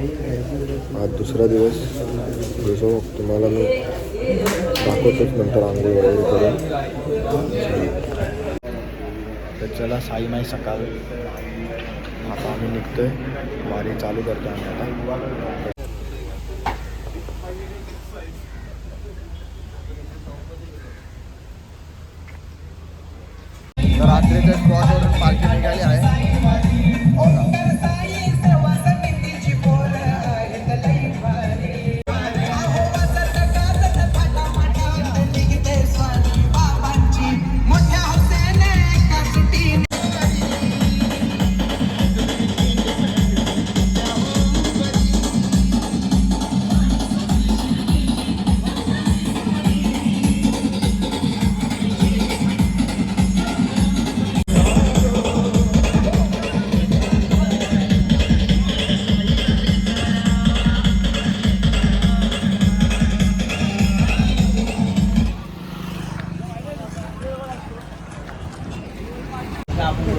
आज दुसरा दिवस. जसं तुम्हाला मी दाखवतोच नंतर आंघोळ वगैरे करून. तर चला साई माई सकाळ. आता आम्ही निघतोय. वारी चालू करतो आम्ही आता. रात्रीच्या स्पॉटवरून पालखी निघाली आहे.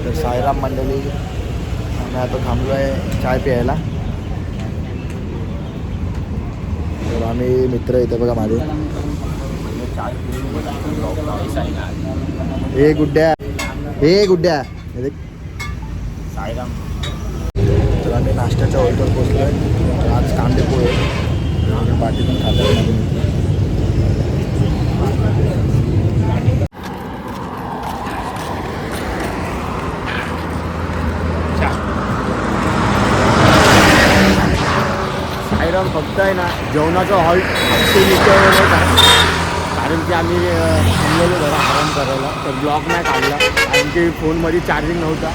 तर साईराम मंडळी आम्ही आता थांबलो आहे चाय प्यायला. तर आम्ही मित्र येते बघा माझे हे गुड्ड्या. हे गुड्ड्या. साईराम. तर आम्ही नाश्त्याच्या हॉटेल पोचलो आहे आज कांदे पोहे. आणि पाठी पण कारण फक्त आहे ना जेवणाचा हॉल्ट कारण की आम्ही थांबलेलो जरा आराम करायला. तर ब्लॉक नाही काढला. कारण की फोनमध्ये चार्जिंग नव्हता.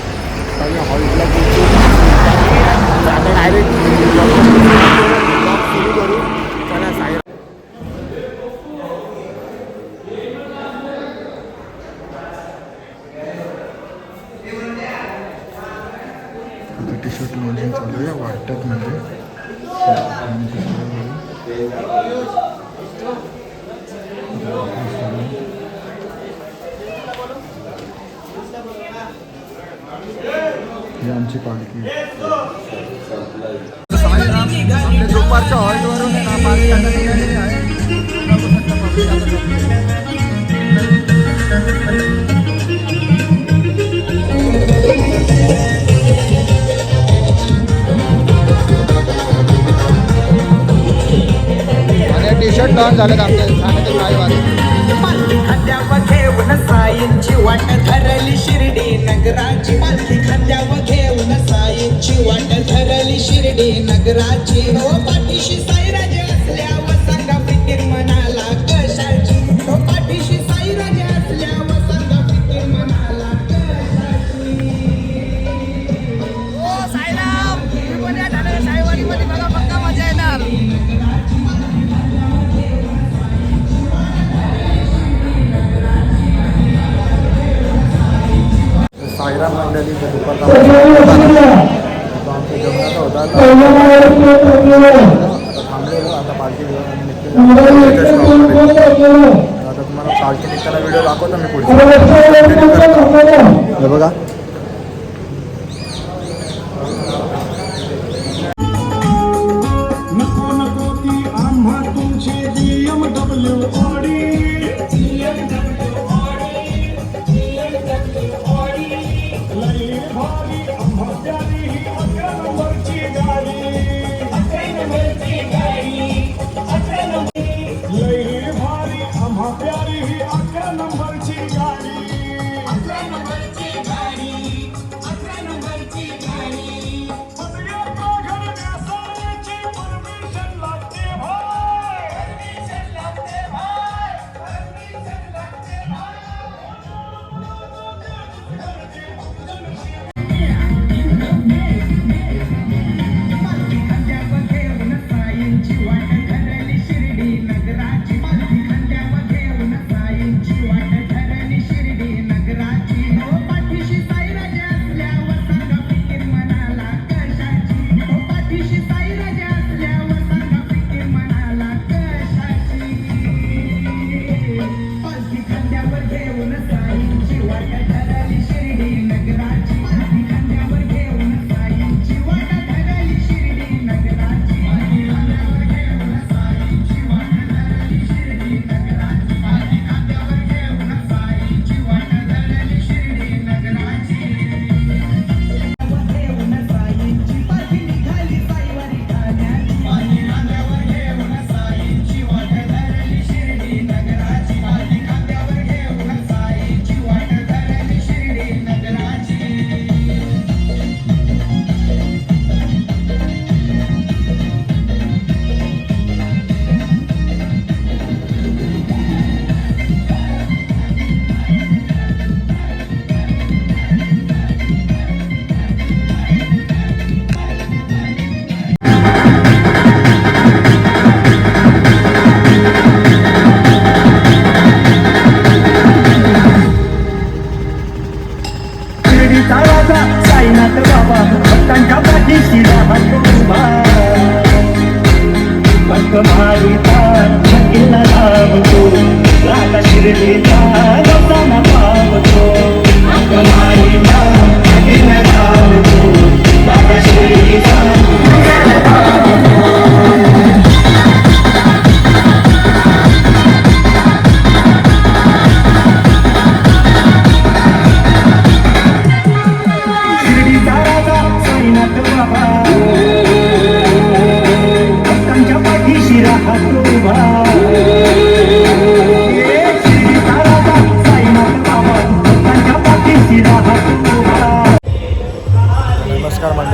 तर आम्ही हॉल्टला आता डायरेक्ट ब्लॉग सुरू करू चला साईराम टी शर्ट लॉन्चिंग चालू आहे वाटतात म्हणजे ही आमची पालखी. दुपारच्या हॉल्टवरून आहे टी शर्ट लॉन्च झालेत घेऊन साईंची वाट धरली शिर्डी. नगराची शिर्डी नगराची आता थांबलेलो आता पालखी घेऊन आम्ही निघतो आता तुम्हाला पालखी निघताना व्हिडिओ दाखवतो मी पुढे हे बघा नको नको ती आम्हा तुमचे BMW Mafia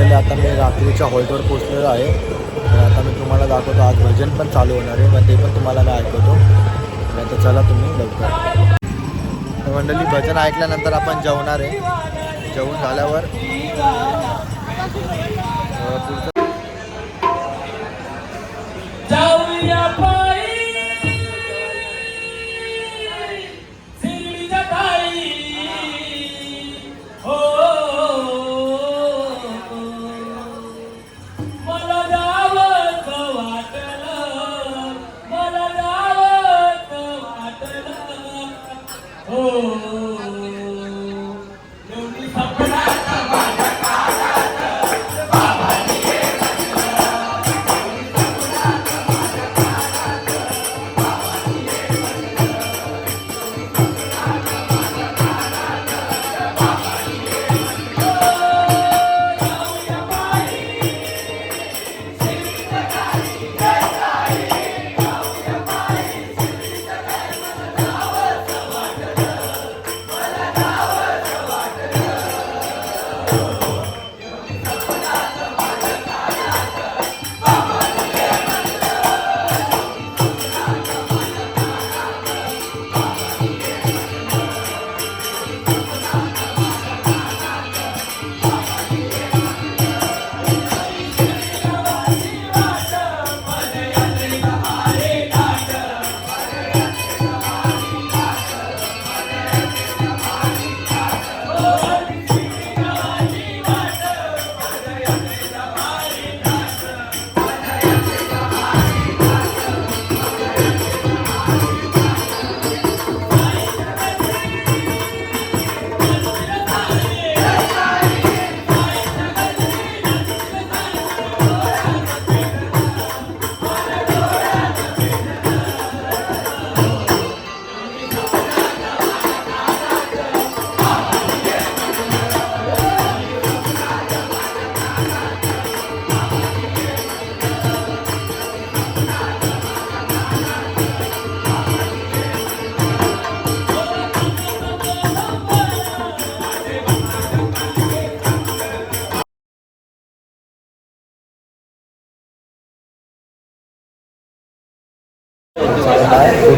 झालेलं आता मी रात्रीच्या हॉल्टवर पोचलेलो आहे. तर आता मी तुम्हाला दाखवतो आज भजन पण चालू होणार आहे मग ते पण तुम्हाला मी ऐकवतो. नाही तर चला तुम्ही लवकर. मंडळी भजन ऐकल्यानंतर आपण जेवणार आहे. जेवण झाल्यावर पुढचं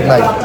Bye.